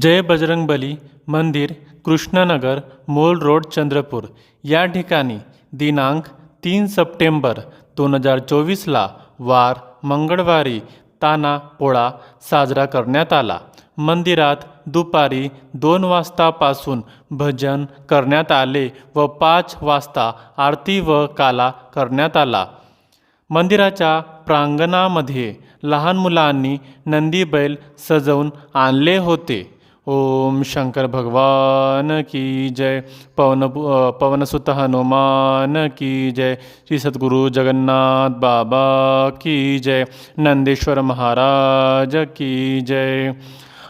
जय बजरंगबली मंदिर कृष्णनगर मोल रोड चंद्रपूर. या ठिकाणी दिनांक तीन सप्टेंबर दोन हजार चोवीसला वार मंगळवारी ताना पोळा साजरा करण्यात आला. मंदिरात दुपारी दोन वाजतापासून भजन करण्यात आले व पाच वाजता आरती व काला करण्यात आला. मंदिराच्या प्रांगणामध्ये लहान मुलांनी नंदी बैल सजवून आणले होते. ओम शंकर भगवान की जय पवन अ, पवनसुत हनुमान की जय श्री सद्गुरु जगन्नाथ बाबा की जय नंदेश्वर महाराज की जय।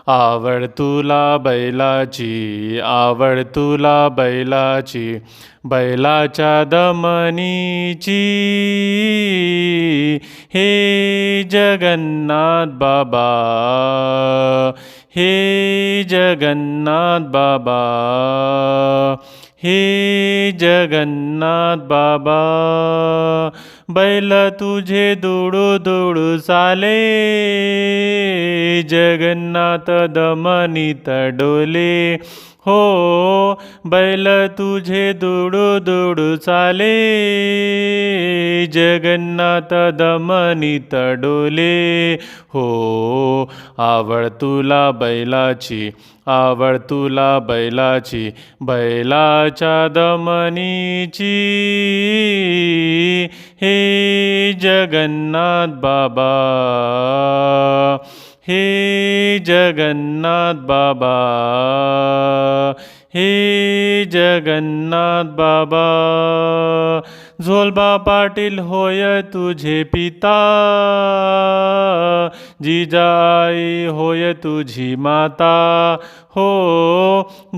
आवड तुला बैलाची आवड तुला बैलाची बैलाच्या दमनीची। हे जगन्नाथ बाबा हे जगन्नाथ बाबा हे जगन्नाथ बाबा बैल तुझे दुडू दुडू चाले जगन्नाथ दमनीत डोले हो बैल तुझे दुडू दुडू चाले जगन्नाथ दमनीत डोले हो आवड तुला बैलाची आवड तुला बैलाची बैलाच्या दमनीची. हे जगन्नाथ बाबा. हे जगन्नाथ बाबा. हे जगन्नाथ बाबा. झोलबा पाटील होय तुझे पिता. जिजाई होय तुझी माता हो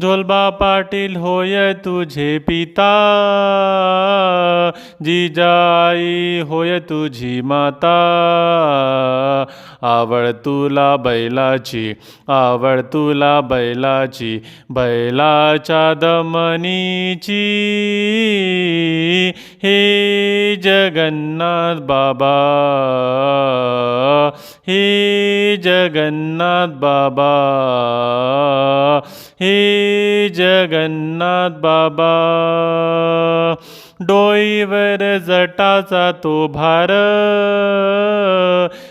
झोलबा पाटील होय तुझे पिता. जिजाई होय तुझी माता आवड तुला बैलाची आवड तुला बैलाची बैलाच्या दमनीची. हे जगन्नाथ बाबा हे जगन्नाथ बाबा। हे जगन्नाथ बाबा। डोईवर जटाचा तो भार.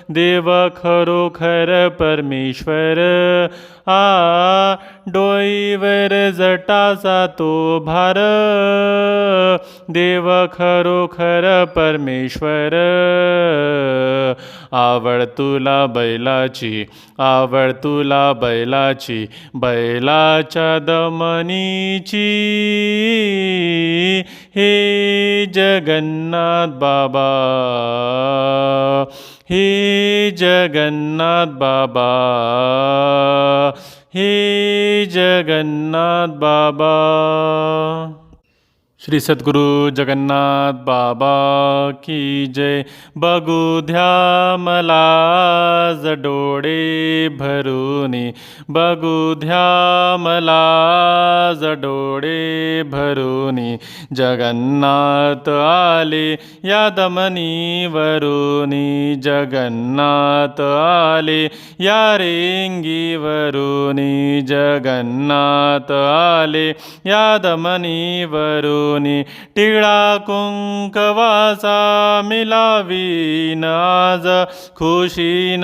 देव खरोखर परमेश्वर. आ डोईवर जटाचा तो भार. देव खरोखर परमेश्वर. आवड तुला बैलाची आवड तुला बैलाची बैलाच्या दमनीची. हे जगन्नाथ बाबा हे जगन्नाथ बाबा हे जगन्नाथ बाबा। श्री सद्गुरु जगन्नाथ बाबा की जय। बघू द्या मला डोळे भरूनी। बघू द्या मला डोळे भरूनी। जगन्नाथ आले या दमनी वरुनी। जगन्नाथ आले या रेंगी वरुनी। जगन्नाथ आले या दमनी वरुनी टिळा कुंकवाचा मिलावीन आज. खुशीन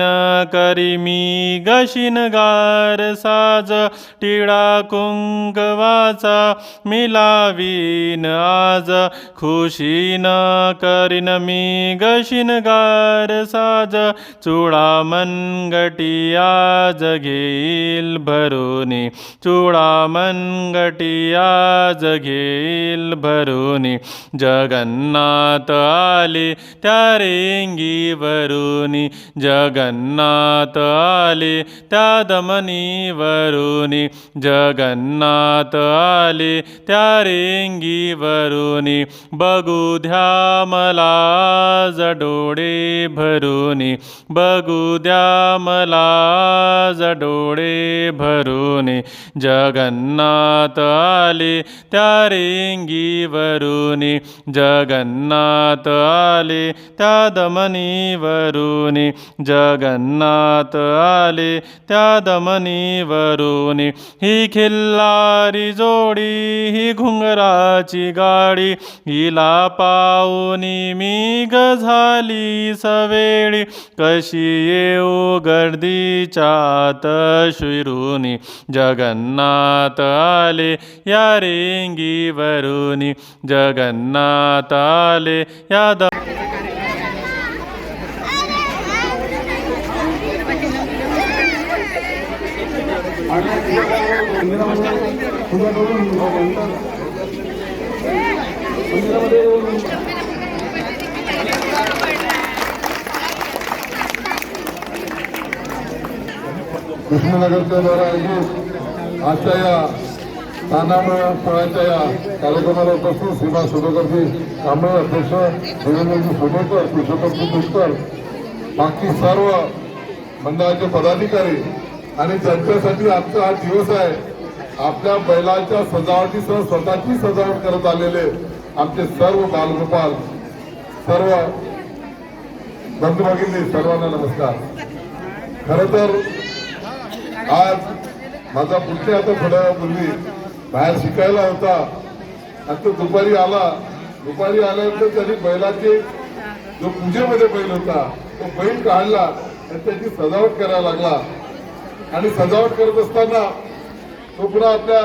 करी मी गशीन गार साज. टिळा कुंकवाचा मिलावीन आज. खुशीन करीन मी गशीन गार साज. चुळा मनगटी आज घेईल भरूनी. चुळा मनगटी आज घेईल भरूनी जगन्नाथ आले त्या रेंगी वरुनी जगन्नाथ आले त्या दमनी वरुनी जगन्नाथ आले त्या रेंगी वरुनी बघू द्या मला डोळे भरूनी बघू द्या मला डोळे भरूनी जगन्नाथ आले त्या रेंगी वरुणी जगन्नाथ आले त्या दमनी वरुणी जगन्नाथ आले त्या दमनी वरुणी ही खिल्लारी जोडी ही घुंगराची गाडी हिला पाहुनी मी ग झाली सवेळी. कशी येऊ गर्दीच्या आत शिरुनी जगन्नाथ आले या रेंगी सुनी जगन्नाथ आले कृष्णनगरच्या द्वारा आजच्या या तानामळ फळाच्या या कार्यक्रमाला उपस्थित सीमा सुडोकरजी कांबळे अध्यक्ष देवेंद्रजी सोनेकर पुरुषोत्तमजी दुष्कर बाकी सर्व मंडळाचे पदाधिकारी आणि ज्यांच्यासाठी आजचा हा दिवस आहे आपल्या बैलाच्या सजावटीसह स्वतःची सजावट करत आलेले आमचे सर्व बालगोपाल सर्व बंधू भगिनी सर्वांना नमस्कार. खर तर आज माझा पुढच्या आता थोड्या वेळापूर्वी बाहेर शिकायला होता. आता दुपारी आला. दुपारी आल्यानंतर त्यांनी बैलाचे जो पूजेमध्ये बैल होता तो बैल काढला आणि त्याची सजावट करायला लागला. आणि सजावट करत असताना तो पुन्हा आपल्या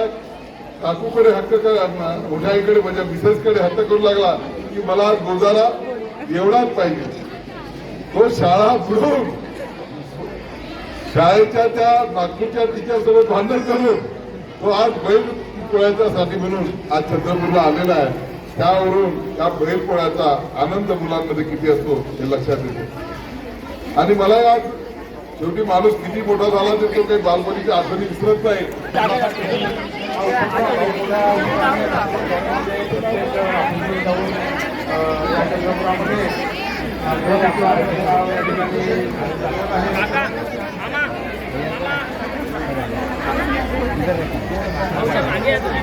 काकूकडे हट्ट कर मोठ्या आईकडे माझ्या म्हणजे मिसेसकडे हट्ट करू लागला की मला आज गोजारा एवढाच पाहिजे. तो शाळा बुडून शाळेच्या त्या नागपूरच्या टीचरसोबत भांडण करून तो आज बैल पोळ्याच्या साठी म्हणून आज चंद्रपूरला आलेला आहे. त्यावरून त्या बैल पोळ्याचा आनंद मुलांमध्ये किती असतो हे लक्षात येते. आणि मला आज शेवटी माणूस किती मोठा झाला तर तो काही बालपणीच्या आठवणी विसरत नाही. आमच्या कार्यकर्त्यांना म्हणजे इधर देखना इधर आई देख रहे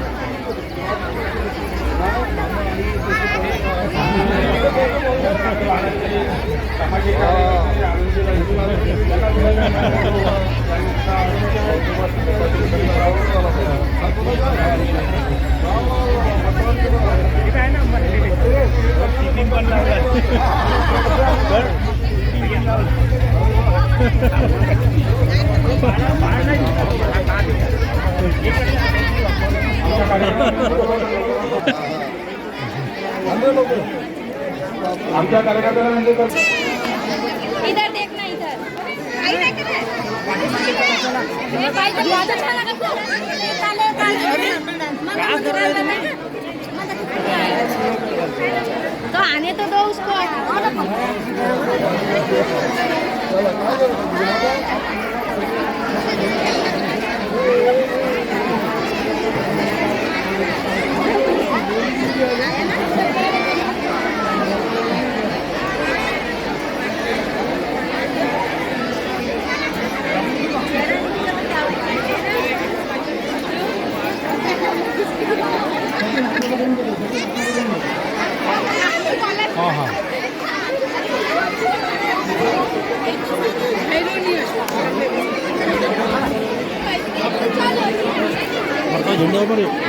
ये भाई आमच्या बहुत अच्छा तो आने तो दो उसको। Nobody.